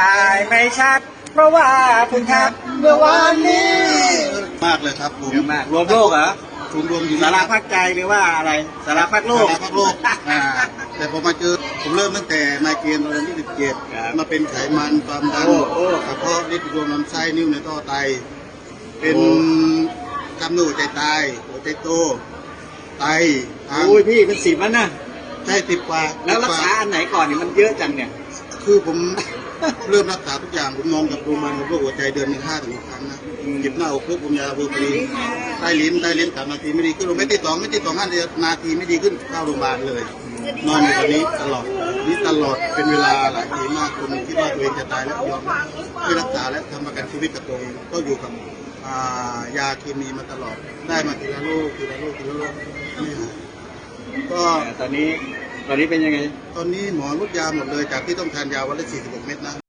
ตายไม่ชัด เพราะว่าคุณครับเมื่อวานนี้มากเลยครับผมเยอะมากรวมโลกเหรอรวมรวมอยู่สาราพักใจหรือว่าอะไรสาราพักโลกสารพัดโลกอ่าแต่พอมาเจอผมเริ่มตั้งแต่ไมเกรนตอนที่17ครับมาเป็นไขมันความดันโอ้โอ้กระเพาะริดรวมลำไส้นิ่วในท่อไต เป็นโอ้กล้ามเนื้อหัวใจตายหัวใจโตไตทางโอ้ยพี่เป็นสิบแล้วนะใช่ติดกว่าแล้วรักษาอันไหนก่อนเนี่ยมันเยอะจังเนี่ย คือผม เริ่มรักษาทุกอย่างผมนอนกับโรงพยาบาลโรคหัวใจเดือนหนึ่งห้าถึงหกครั้งนะเจ็บหน้าอกปุ๊บผมยาเบอร์ฟรีใต้ลิ้นใต้ลิ้นสามนาทีไม่ดีขึ้นไม่ติดสองไม่ติดสองห้านาทีไม่ดีขึ้นเข้าโรงพยาบาลเลย นอนอยู่แบบนี้ตลอดนี่ตลอดเป็นเวลาหลายปีมากคนคิดว่าตัวเองจะตายแล้วยอมไม่รักษาและทำประกันชีวิตกับตัวเองก็อยู่กับยาเคมีมาตลอดได้มาทีละโรคทีละโรคทีละโรคไม่หายก็ตอนนี้ ตอนนี้เป็นยังไง ตอนนี้หมอลดยาหมดเลยจากที่ต้องทานยาวันละ46 เม็ดนะ